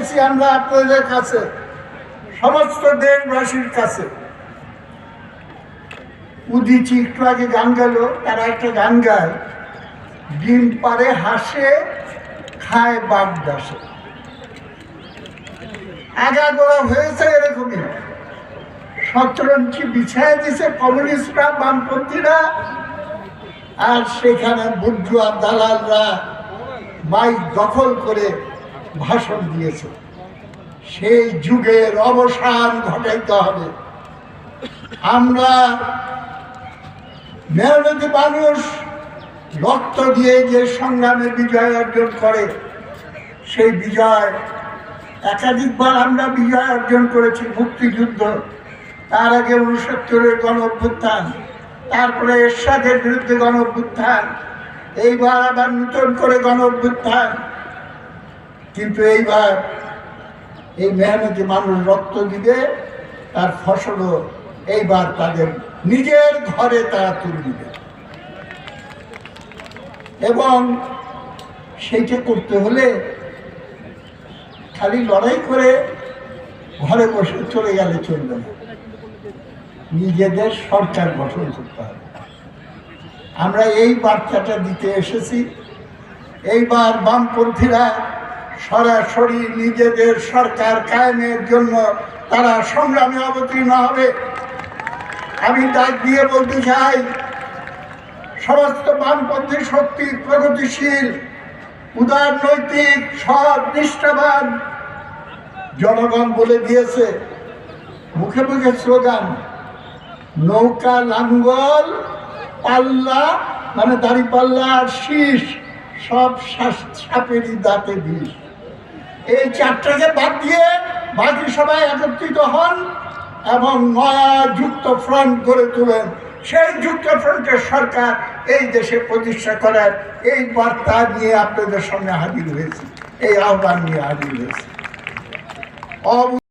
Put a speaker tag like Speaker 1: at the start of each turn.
Speaker 1: এসেছি আমরা আপনাদের কাছে, সমস্ত দেশবাসীর কাছে। উদিচি একটু আগে গান গেল, তারা একটা গান গায়, ডিম পারে হাসে, খায় বাপ দাসে আগাগোড়া হয়েছে এরকমই। শতরঞ্চি বিছায় দিছে কমিউনিস্টরা, বামপন্থীরা, আর সেখানে বুদ্ধুয়া দালালরা মাইক দখল করে ভাষণ দিয়েছে। সেই যুগের অবসান ঘটাইতে হবে। আমরা মেহনতি মানুষ, রক্ত দিয়ে যে সংগ্রামে বিজয় অর্জন করে, সেই বিজয় একাধিকবার আমরা বিজয় অর্জন করেছি, মুক্তিযুদ্ধ, তার আগে উনসত্তরের গণ অভ্যুত্থান তারপরে এরশাদের বিরুদ্ধে গণ অভ্যুত্থান এইবার আবার নূতন করে গণ অভ্যুত্থান কিন্তু এইবার এই মেহনতি মানুষ রক্ত দিবে, তার ফসলও এইবার তাদের নিজের ঘরে তারা তুলে দিবে। এবং সেইটা করতে হলে খালি লড়াই করে ঘরে বসে চলে গেলে চলবে না। নিজেদের সরকার গঠন করতে হবে। আমরা এই বার্তাটা দিতে এসেছি। এইবার বামপন্থীরা সরাসরি নিজেদের সরকার কায়েমের জন্য তারা সংগ্রামে অবতীর্ণ হবে। আমি ডাক দিয়ে বলতে চাই, সমস্ত বামপন্থী শক্তি প্রগতিশীল, উদার নৈতিক, সৎ, নিষ্ঠাবান, জনগণ বলে দিয়েছে। মুখে মুখে স্লোগান, নৌকা লাঙ্গল, পাল্লা মানে দাড়ি পাল্লা শীষ, সব সাপেরই দাঁতে বিষ। এই চারটাকে বাদ দিয়ে বাকি সবাই একত্রিত হন এবং নয়া যুক্ত ফ্রন্ট গড়ে তোলেন। সেই যুক্ত ফ্রন্টের সরকার এই দেশে প্রতিষ্ঠা করার এই বার্তা নিয়ে আপনাদের সামনে হাজির হয়েছে। এই আহ্বান নিয়ে হাজির হয়েছে।